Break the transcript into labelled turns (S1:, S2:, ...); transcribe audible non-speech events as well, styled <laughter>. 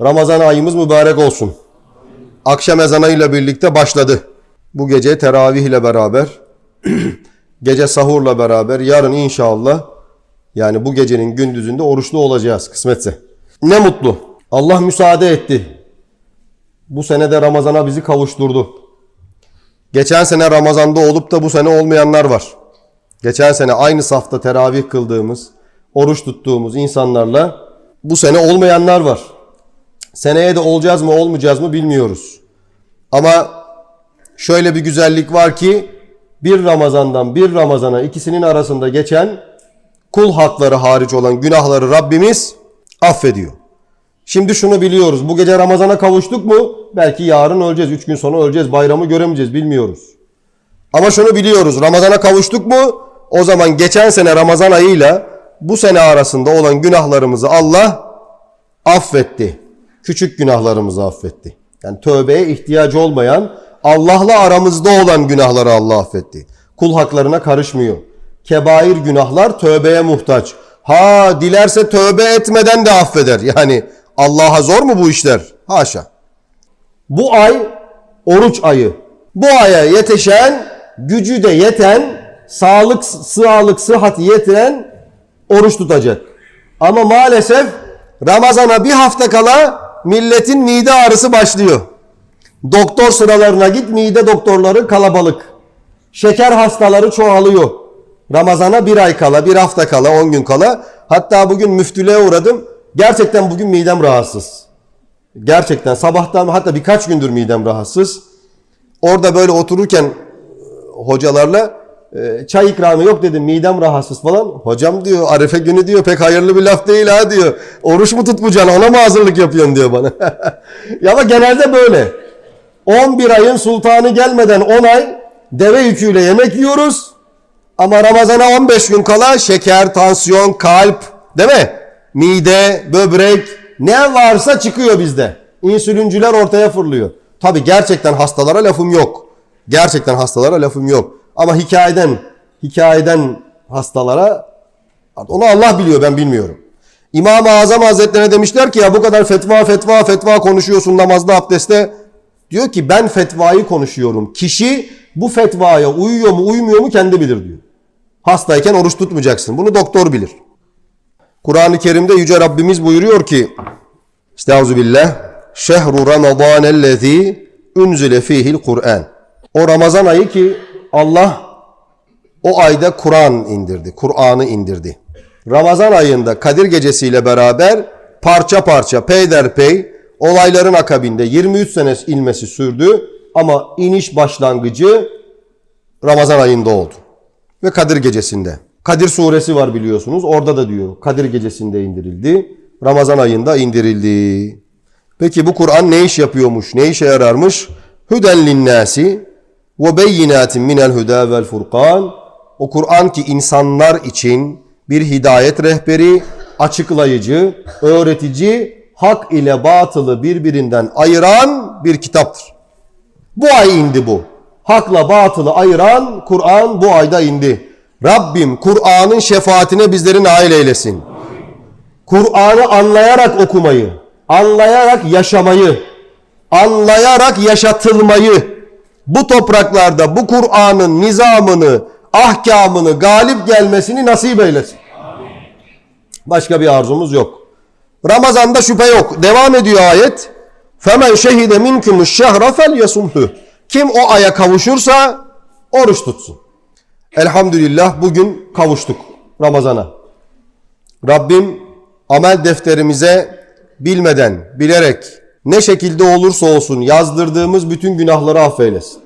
S1: Ramazan ayımız mübarek olsun. Akşam ezanıyla birlikte başladı. Bu gece teravih ile beraber, <clears throat> gece sahurla beraber, yarın inşallah yani bu gecenin gündüzünde oruçlu olacağız kısmetse. Ne mutlu. Allah müsaade etti. Bu sene de Ramazan'a bizi kavuşturdu. Geçen sene Ramazan'da olup da bu sene olmayanlar var. Geçen sene aynı safta teravih kıldığımız, oruç tuttuğumuz insanlarla bu sene olmayanlar var. Seneye de olacağız mı olmayacağız mı bilmiyoruz. Ama şöyle bir güzellik var ki bir Ramazan'dan bir Ramazan'a ikisinin arasında geçen kul hakları hariç olan günahları Rabbimiz affediyor. Şimdi şunu biliyoruz. Bu gece Ramazan'a kavuştuk mu? Belki yarın öleceğiz. Üç gün sonra öleceğiz. Bayramı göremeyeceğiz. Bilmiyoruz. Ama şunu biliyoruz. Ramazan'a kavuştuk mu? O zaman geçen sene Ramazan ayıyla bu sene arasında olan günahlarımızı Allah affetti. Küçük günahlarımızı affetti. Yani tövbeye ihtiyacı olmayan, Allah'la aramızda olan günahları Allah affetti. Kul haklarına karışmıyor. Kebair günahlar tövbeye muhtaç. Ha dilerse tövbe etmeden de affeder. Yani Allah'a zor mu bu işler? Haşa. Bu ay oruç ayı. Bu aya yetişen, gücü de yeten, sağlık, sağlık, sıhhat yetiren oruç tutacak. Ama maalesef Ramazana bir hafta kala milletin mide ağrısı başlıyor. Doktor sıralarına git mide doktorları kalabalık. Şeker hastaları çoğalıyor. Ramazana bir ay kala, bir hafta kala, on gün kala. Hatta bugün müftülüğe uğradım. Gerçekten bugün midem rahatsız. Gerçekten sabahtan hatta birkaç gündür midem rahatsız. Orada böyle otururken e, hocalarla çay ikramı yok dedim midem rahatsız falan. Hocam diyor Arefe günü diyor pek hayırlı bir laf değil ha diyor. Oruç mu tutmayacaksın ona mı hazırlık yapıyorsun diyor bana. <laughs> ya ama genelde böyle. 11 ayın sultanı gelmeden 10 ay deve yüküyle yemek yiyoruz. Ama Ramazan'a 15 gün kala şeker, tansiyon, kalp değil mi? Mide, böbrek ne varsa çıkıyor bizde. İnsülincüler ortaya fırlıyor. Tabi gerçekten hastalara lafım yok. Gerçekten hastalara lafım yok. Ama hikayeden, hikayeden hastalara onu Allah biliyor ben bilmiyorum. İmam-ı Azam Hazretlerine demişler ki ya bu kadar fetva fetva fetva konuşuyorsun namazda abdestte. Diyor ki ben fetvayı konuşuyorum. Kişi bu fetvaya uyuyor mu uymuyor mu kendi bilir diyor. Hastayken oruç tutmayacaksın. Bunu doktor bilir. Kur'an-ı Kerim'de Yüce Rabbimiz buyuruyor ki Estağfirullah Şehru Ramazan ellezî unzile fihil Kur'an. O Ramazan ayı ki Allah o ayda Kur'an indirdi. Kur'an'ı indirdi. Ramazan ayında Kadir gecesiyle beraber parça parça peyderpey olayların akabinde 23 sene ilmesi sürdü ama iniş başlangıcı Ramazan ayında oldu. Ve Kadir gecesinde. Kadir suresi var biliyorsunuz. Orada da diyor Kadir gecesinde indirildi. Ramazan ayında indirildi. Peki bu Kur'an ne iş yapıyormuş? Ne işe yararmış? Hüden linnâsi ve beyinatin minel hüda vel furkan. O Kur'an ki insanlar için bir hidayet rehberi, açıklayıcı, öğretici, hak ile batılı birbirinden ayıran bir kitaptır. Bu ay indi bu. Hakla batılı ayıran Kur'an bu ayda indi. Rabbim Kur'an'ın şefaatine bizleri nail eylesin. Kur'an'ı anlayarak okumayı, anlayarak yaşamayı, anlayarak yaşatılmayı, bu topraklarda bu Kur'an'ın nizamını, ahkamını galip gelmesini nasip eylesin. Başka bir arzumuz yok. Ramazan'da şüphe yok. Devam ediyor ayet. Şehide minkumu şehra fel yasumhu. Kim o aya kavuşursa oruç tutsun. Elhamdülillah bugün kavuştuk Ramazan'a. Rabbim amel defterimize bilmeden, bilerek ne şekilde olursa olsun yazdırdığımız bütün günahları affeylesin.